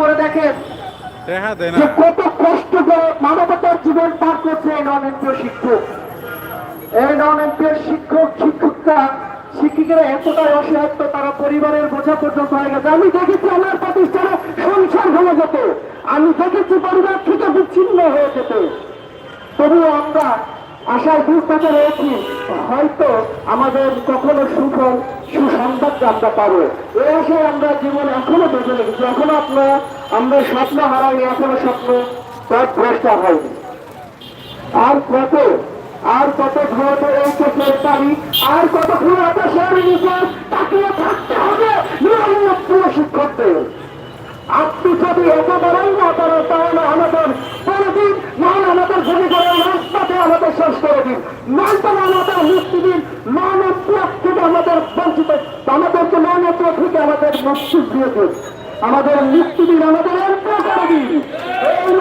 করে দেখেন যে কত কষ্ট করে মানবতার জীবন পার করছে এই নন এমপিও শিক্ষক। এই নন এমপিও শিক্ষক শিক্ষকরা শিক্ষিকেরা এতটাই অসহায়ত্ব তারা পরিবারের বোঝা পর্যন্ত হয়ে গেছে। আমি দেখেছি আমার প্রতিষ্ঠানে সংসার হয়ে যেত। আমি দেখেছি পরিবার থেকে বিচ্ছিন্ন হয়ে যেত। তবুও আমরা আশায় দূর থেকে রয়েছি। হয়তো আমাদের কখনো সুফল, সুসংবাদ আমরা পাবো এই আশায় আমরা জীবনে এখনও বেঁচে লেগেছি এখনও আপনার আমরা স্বপ্ন হারাইনি, এখনও স্বপ্ন পথ ভ্রষ্টা হয়নি। আর কত আর কত ঘুরাতে এই চোখের তারিখ আর কত ঘুরাতে শহরে নিচে তাকিয়ে থাকতে হবে নিরক্ষীয় শিক্ষকদের। আপনি যদি এত বড়ই না করেন তাহলে আমাদের করে দিন নয় আমাদের গুলি করে রাস্তাতে আমাদের শেষ করে দিন নয়তো আমাদের মুক্তি দিন মানব থেকে আমাদের বঞ্চিত আমাদেরকে মানব আমাদের মুক্তি দিন আমাদের এই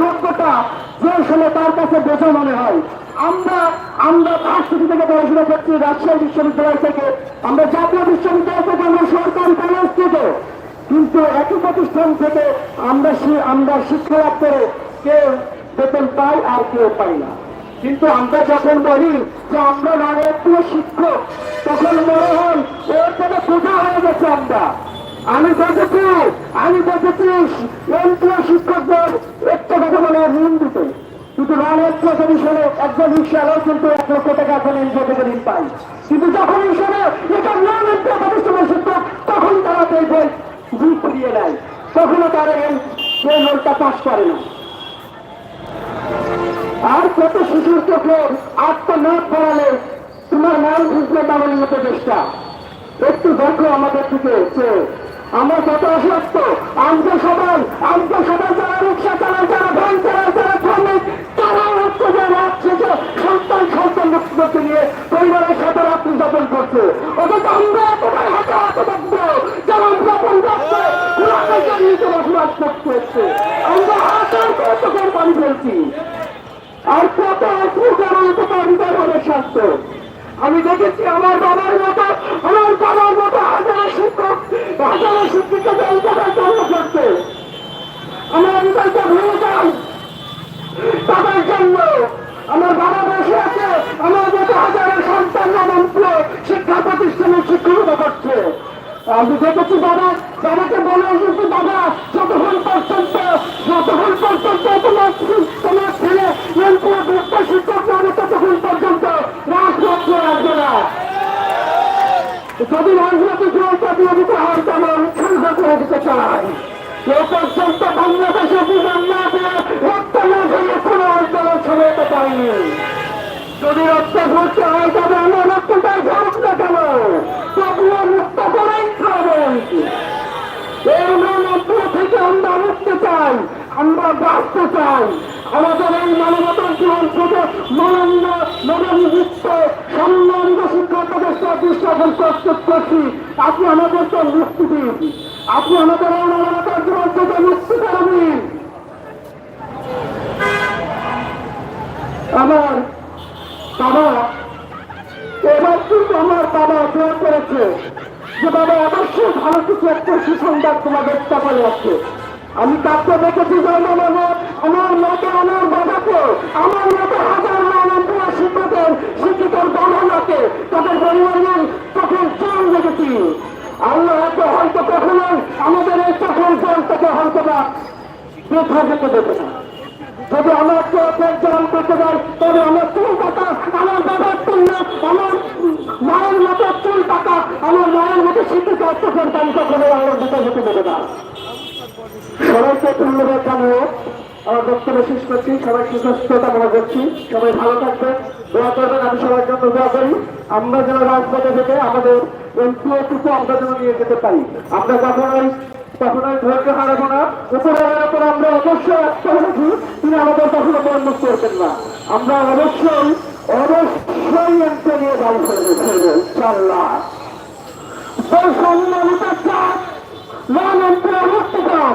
সভ্যতা যে সময় তার কাছে বোঝা মনে হয়, আমরা আমরা ভার্সিটি থেকে পড়াশোনা করছি, রাজশাহী বিশ্ববিদ্যালয় থেকে, আমরা জাতীয় বিশ্ববিদ্যালয় থেকে, আমরা সরকারি কলেজ থেকে। কিন্তু একই প্রতিষ্ঠান থেকে আমরা আমরা শিক্ষা লাভ করে কেউ বেতন পাই আর কেউ পাই না। কিন্তু আমরা যখন বলি যে আমরা নারীয় শিক্ষক তখন মনে হয় ওর থেকে কোথা হয়ে গেছে আমরা। আমি দেখেছি আমি দেখেছি এমপিও শিক্ষকদের একটা কথা বলে ঋণ দিতে। কিন্তু রানের কমিশনে একজন রিক্সালাও কিন্তু এক লক্ষ টাকা এখন এনজিও থেকে ঋণ পাই কিন্তু যখন হিসেবে এটা নন এমপিও প্রতিষ্ঠানের শিক্ষক তখন তারা বই ঋণ ফিরিয়ে নেয় তখনও তারা এই লোনটা পাস করে না। আর কত শিশুর চোখে আত্মনাথ করালে তোমার নাম খুঁজলে মতো উপদেষ্টা একটু দেখো আমাদের দিকে আমরা কত আসতো আমরা সবাই চাই, আমরা বাঁচতে চাই। আমাদের এই মানবতার জীবন থেকে মানন্দ মানবযুক্ত সম্মানিত শিক্ষা প্রতিষ্ঠা দৃষ্টাপন প্রস্তুত করছি। আপনি আমাদেরকে মুক্তি দিন। আপনি আমাদের এই মানবতার জীবন থেকে মুক্তি করে দিন। আমার বাবা, এবার কিন্তু আমার বাবা জোর করেছে। যে বাবা অবশ্যই ভালো কিছু একটা সুসংবাদ তোমাদের কপালে আছে। আমি তাকে দেখেছি আমার মনে- আমার বাবাকে, আমার মতো হাজার মানব শিক্ষকের শিক্ষিতের গণনাকে তাদের পরিবারের চোখের জল দেখেছি। আল্লাহ হয়তো হয়তো কখনোই আমাদের এই চোখের জল থেকে হয়তো বা বৃথা যেতে দেবে না। যদি আমার চোখের জল পেতে যায়, তবে আমার চুল পাতা আমার বাবার চুল না, আমার মায়ের মতো চুল পাতা আমার মায়ের মতো শিক্ষিত চোখের পানি কখনো আমার দিতে যেতে দেবে না। সবাইকে ধন্যবাদ জানিয়ে আমার বক্তব্য শেষ করছি। সবাই সুস্বাস্থ্য কামনা করছি। সবাই ভালো থাকবেন, দোয়া করবেন, আমি সবার জন্য দোয়া করি। আমরা যেন রাজপথে থেকে আমাদের এমপিওটুকু আমরা যেন নিয়ে যেতে পারি। আমরা কখনোই কখনোই অবশ্যই একটা রাখি, তিনি আমাদের না। আমরা অবশ্যই অবশ্যই এমপি নিয়ে করব করব ইনশাল্লাহ মুক্তিকার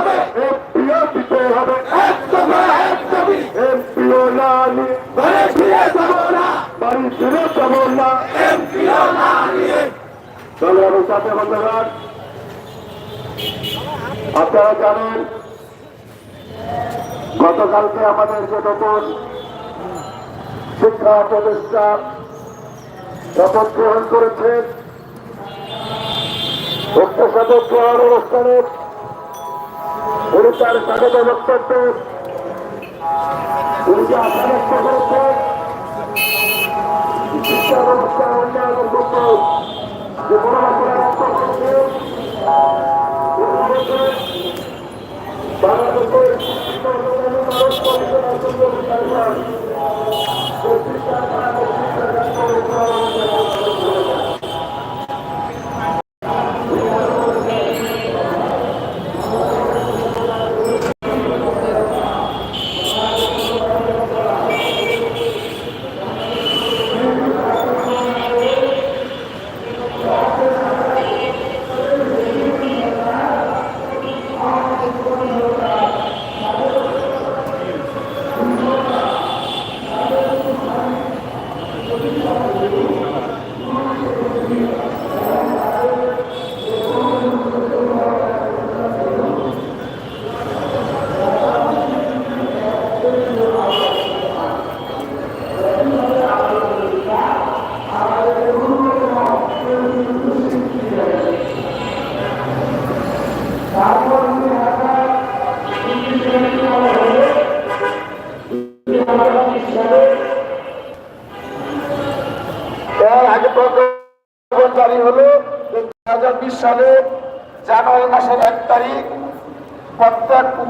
হবে, এমপিও দিতে হবে। এমপিও না বাড়ি ফিরে যাব না। এমপিও চলো আমি সাথে বন্ধুগণ আপনারা জানেন, গতকালকে আমাদের যে নতুন শিক্ষা প্রতিষ্ঠান শপথ গ্রহণ করেছেন, উক্ত শপথ গ্রহণ অনুষ্ঠানে উনি তার স্বাগত বক্তব্য উনি যে আশা ব্যক্ত করেছেন শিক্ষা ব্যবস্থা উন্নয়নের জন্য যে করেছে বাংলাদেশের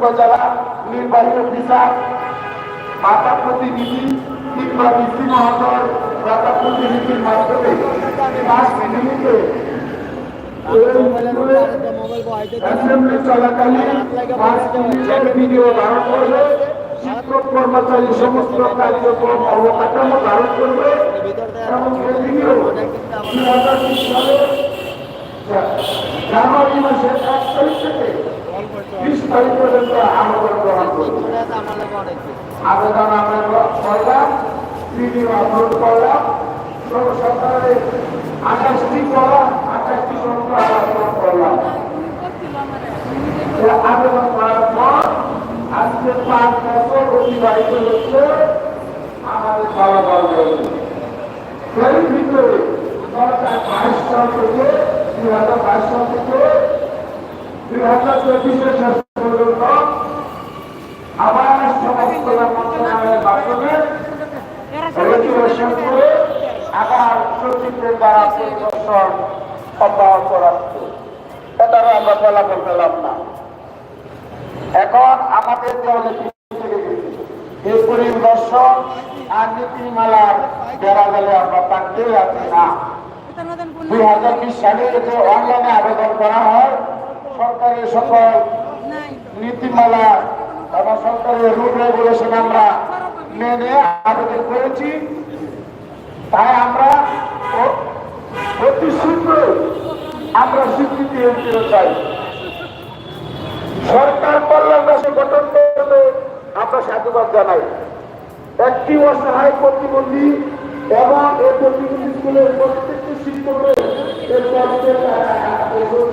উপজেলা নির্বাহী অফিসার মাতা প্রতিনিধি কিংবা ডিসি মহোদয় মাতা প্রতিনিধির মাধ্যমে পাঁচ মিনিটে অ্যাসেম্বলি চলাকালীন পাঁচ মিনিটের ভিডিও ধারণ করবে। শিক্ষক কর্মচারী সমস্ত কার্যক্রম অবকাঠামো ধারণ করবে। এবং এই ভিডিও দুই হাজার বিশ সালে জানুয়ারি মাসের এক তারিখ থেকে তারিখ পর্যন্ত আবেদন গ্রহণ করবে আবেদন আমরা করলাম ভিডিও আপলোড করলাম সরকারের আঠাশটি করা আঠাশটি সংখ্যা আপলোড করলাম আবেদন করার পর আজকে পাঁচ বছর অতিবাহিত হচ্ছে আমাদের ফলাফল রয়েছে এর ভিতরে হাজার বাইশ সাল থেকে দুই হাজার বাইশ সাল থেকে দুই হাজার চব্বিশের শেষ পর্যন্ত আবার সমস্ত মন্ত্রণালয়ের মাধ্যমে রেগুলেশন করে আবার সচিবদের দ্বারা পরিদর্শন অব্যাহত রাখছে এটারও আমরা ফলাফল পেলাম না। এখন আমাদের দেওয়ালে এই পরিদর্শন আর নীতিমালার বেড়া গেলে আমরা থাকতেই আছি না। দুই হাজার বিশ সালে যে অনলাইনে আবেদন করা হয় সরকারের সকল নীতিমালা এবং সরকারের রুল রেগুলেশন আমরা মেনে আবেদন করেছি। তাই আমরা অতি শীঘ্র আমরা স্বীকৃতি এনজিও চাই। সরকার কল্যাণ রাষ্ট্র গঠন করলে আমরা সাধুবাদ জানাই। একটি অসহায় প্রতিবন্ধী এবং এই প্রতিবন্ধী স্কুলের প্রত্যেকটি শিক্ষকের এর কষ্টের এবং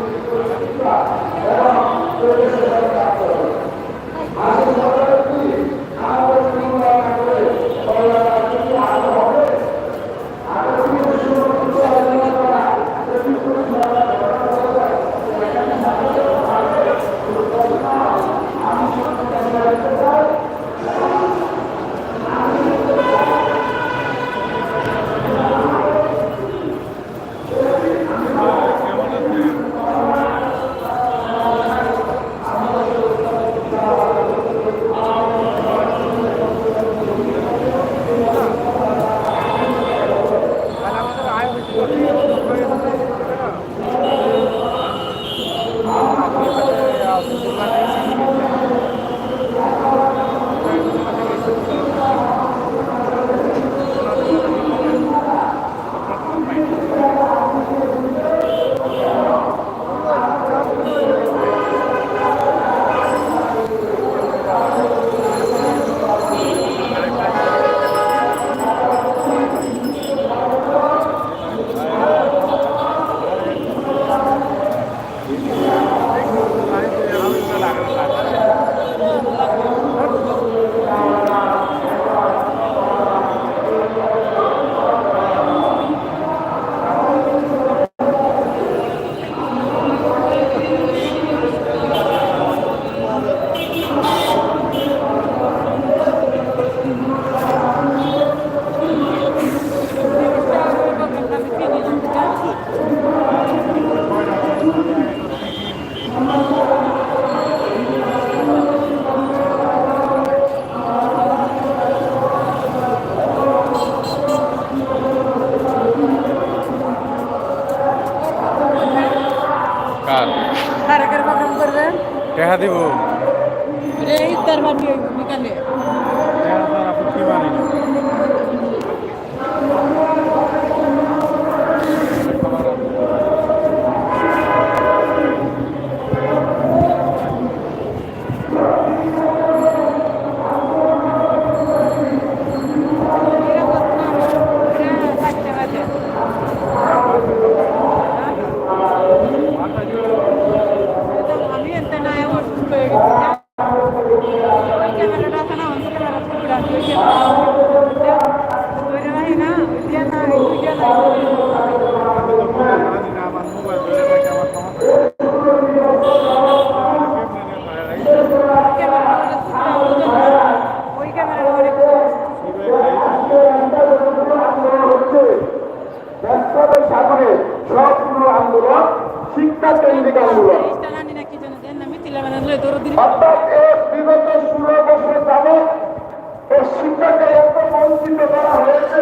শিক্ষা তৈরি করামূলক অর্থাৎ এর বিগত ষোলো বছর শিক্ষাকে এত বঞ্চিত করা হয়েছে।